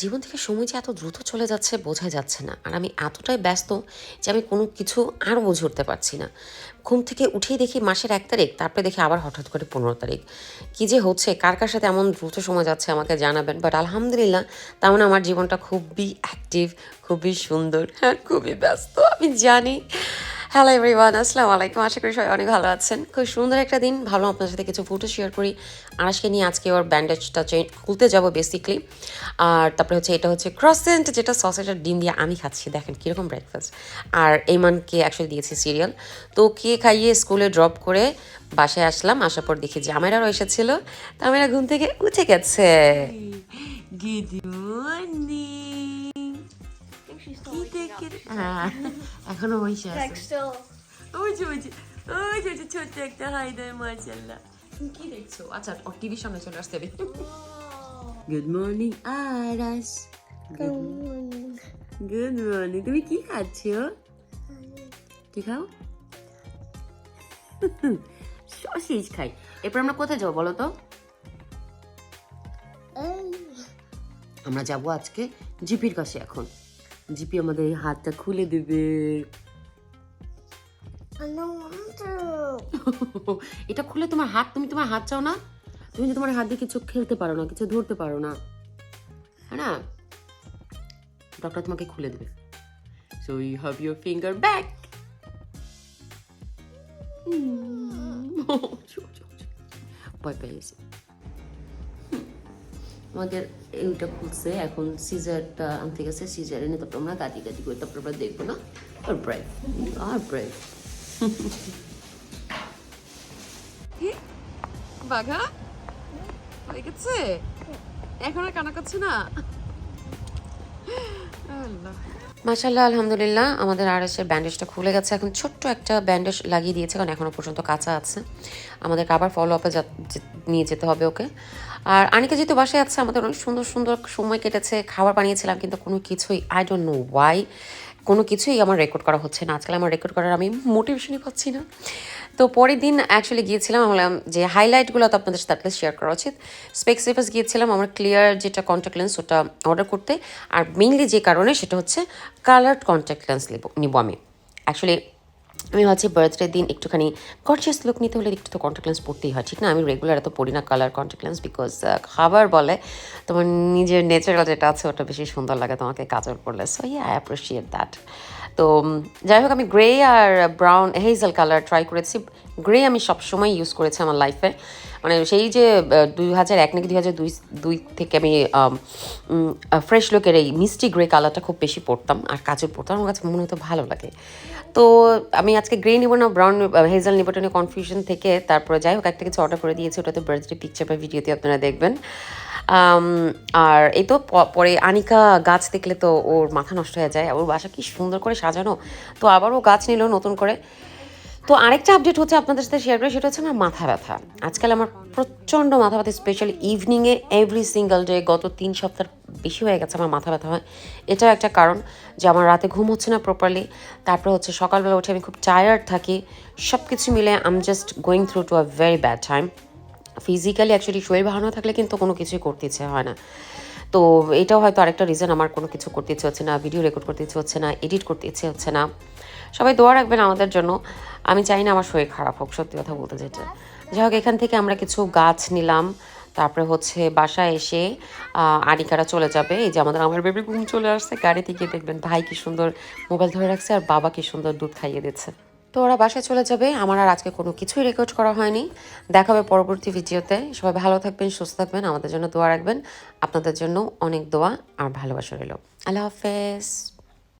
জীবন থেকে সময় যে এত দ্রুত চলে যাচ্ছে বোঝাই যাচ্ছে না। আর আমি এতটাই ব্যস্ত যে আমি কোনো কিছু আর বুঝে উঠতে পারছি না। ঘুম থেকে উঠেই দেখি মাসের এক তারিখ, তারপরে দেখি আবার হঠাৎ করে পনেরো তারিখ। কী যে হচ্ছে, কার কার সাথে এমন দ্রুত সময় যাচ্ছে আমাকে জানাবেন? বাট আলহামদুলিল্লাহ তেমন আমার জীবনটা খুবই অ্যাক্টিভ খুবই সুন্দর হ্যাঁ খুবই ব্যস্ত, আমি জানি। হ্যালো এভরিওয়ান আসসালামু আলাইকুম আশা করি সবাই অনেক ভালো আছেন। খুব সুন্দর একটা দিন। ভালো আপনার সাথে কিছু ফটো শেয়ার করি। আজকে নিয়ে আজকে ওর ব্যান্ডেজটা চেঞ্জ খুলতে যাব বেসিকলি আর তারপরে হচ্ছে এটা হচ্ছে ক্রসেন্ট যেটা সসেজের ডিম দিয়ে আমি খাচ্ছি। দেখেন কীরকম ব্রেকফাস্ট আর এইমানকে অ্যাকচুয়ালি দিয়েছি সিরিয়াল তো কে খাইয়ে স্কুলে ড্রপ করে বাসায় আসলাম। আসার পর দেখি আমারও এসেছিল। তো আমরা ঘুম থেকে উঠে গেছে. কি দেখে হ্যাঁ এখনও বসে আছে Like still. ওই যে ওই যে ওই যে ওই যে ছোট্ট একটা হাইদার মাশাল্লাহ কি দেখছ আচ্ছা ওর টিভির সামনে চলে আসতে গুড মর্নিং আরাস গুড মর্নিং তুমি কি খাচ্ছো কি খাও সসেজ খাই এরপর আমরা কোথায় যাব বলো তো আমরা যাব আজকে জিপির কাছে এখন জিপি আমাদের এই হাতটা খুলে দেবে. এটা খুলে তোমার হাত তুমি তোমার হাত চাও না? তুমি যে তোমার হাত দিয়ে কিছু খেলতে পারো না কিছু ধরতে পারো না। হ্যাঁ না? ডক্টর তোমাকে খুলে দেবে। So you have your finger back ভয় পেয়েছে আমাদের এইটা খুলছে এখন সিজারটা আনতে গেছে, সিজার এনে তারপর আমরা গাদি গাদি করে তারপর আমরা দেখব না। আর ব্রেভ আর ব্রেভ বাঘা? হয়ে গেছে? এখন আর কানা করছে না? মাশাল্লাহ আলহামদুলিল্লাহ। আমাদের আর এসের ব্যান্ডেজটা খুলে গেছে। এখন ছোট্ট একটা ব্যান্ডেজ লাগিয়ে দিয়েছে, কারণ এখনও পর্যন্ত কাঁচা আছে। আমাদেরকে আবার ফলো আপে নিয়ে যেতে হবে ওকে। আর আনিকা যেহেতু বাসায় আছে, আমাদের অনেক সুন্দর সুন্দর সময় কেটেছে। খাবার বানিয়েছিলাম, কিন্তু কোনো কিছুই আই ডোন্ট নো ওয়াই কোনো কিছুই আমার রেকর্ড করা হচ্ছে না। আজকাল আমার রেকর্ড করার আমি মোটিভেশনই পাচ্ছি না। তো পরের দিন অ্যাকচুয়ালি গিয়েছিলাম আমি বললাম যে হাইলাইটগুলো তো আপনাদের সাথে শেয়ার করা উচিত স্পেক্সিফাস গিয়েছিলাম, আমার ক্লিয়ার যেটা কন্ট্যাক্ট লেন্স ওটা অর্ডার করতে, আর মেইনলি যে কারণে সেটা হচ্ছে কালার্ড কন্ট্যাক্ট লেন্স নেব, নিব আমি। অ্যাকচুয়ালি আমি ভাবছি বার্থডে দিন একটুখানি গর্জিয়াস লুক নিতে হলে একটু তো কন্ট্যাক্ট লেন্স পড়তেই হয়, ঠিক না? আমি রেগুলার এত পড়ি না কালার কন্ট্যাক্ট লেন্স বিকজ খাবার বলে, তোমার নিজের নেচারাল যেটা আছে ওটা বেশি সুন্দর লাগে তোমাকে কাজল পড়লে so yeah I appreciate that তো যাই হোক আমি গ্রে আর ব্রাউন হেজেল কালার ট্রাই করেছি। গ্রে আমি সবসময় ইউজ করেছি আমার লাইফে মানে সেই যে দুই হাজার এক নাকি দুই হাজার দুই দুই থেকে আমি ফ্রেশ লুকের এই মিষ্টি গ্রে কালারটা খুব বেশি পরতাম। আর কাজল পরতাম, আমার কাছে মনে হতো ভালো লাগে। তো, আমি আজকে গ্রে নিব না ব্রাউন হেজাল নিব কনফিউশন থেকে। তারপরে যাই হোক, একটা কিছু অর্ডার করে দিয়েছি, ওটাতে বার্থডে পিকচার বা ভিডিওতে আপনারা দেখবেন। আর এই তো পরে আনিকা গাছ দেখলে তো ওর মাথা নষ্ট হয়ে যায়, ওর বাসা কি সুন্দর করে সাজানো। তো আবার ও গাছ নিল নতুন করে। তো আরেকটা আপডেট হচ্ছে আপনাদের সাথে শেয়ার করি, সেটা হচ্ছে আমার মাথা ব্যথা। আজকাল আমার প্রচণ্ড মাথা ব্যথা স্পেশালি ইভিনিংয়ে এভরি সিঙ্গেল ডে গত তিন সপ্তাহ বেশি হয়ে গেছে আমার মাথা ব্যথা হয়। এটাও একটা কারণ যে আমার রাতে ঘুম হচ্ছে না প্রপারলি তারপর হচ্ছে সকালবেলা উঠে আমি খুব টায়ার্ড থাকি। সব কিছু মিলে আম just going through to a very bad time physically actually শরীর ভালো না থাকলে কিন্তু কোনো কিছুই করতে ইচ্ছে হয় না। তো এটাও হয়তো আরেকটা রিজন আমার কোনো কিছু করতে ইচ্ছে হচ্ছে না ভিডিও রেকর্ড করতে ইচ্ছে হচ্ছে না এডিট করতে ইচ্ছে হচ্ছে না। সবাই দোয়া রাখবেন আমাদের জন্য। আমি চাই না আমার শরীর খারাপ হোক, সত্যি কথা বলতে যেটা। যাই হোক, এখান থেকে আমরা কিছু গাছ নিলাম। তারপরে হচ্ছে বাসায় এসে আনিকারা চলে যাবে। এই যে আমাদের, আমার বেবি ঘুম চলে আসছে, গাড়িতে গিয়ে দেখবেন, ভাই কি সুন্দর মোবাইল ধরে রাখছে আর বাবা কি সুন্দর দুধ খাইয়ে দিচ্ছে। তো ওরা বাসায় চলে যাবে। আমার আর আজকে কোনো কিছুই রেকর্ড করা হয়নি। দেখা হবে পরবর্তী ভিডিওতে সবাই ভালো থাকবেন, সুস্থ থাকবেন। আমাদের জন্য দোয়া রাখবেন। আপনাদের জন্য অনেক দোয়া আর ভালোবাসা রইল। আল্লাহ হাফেজ।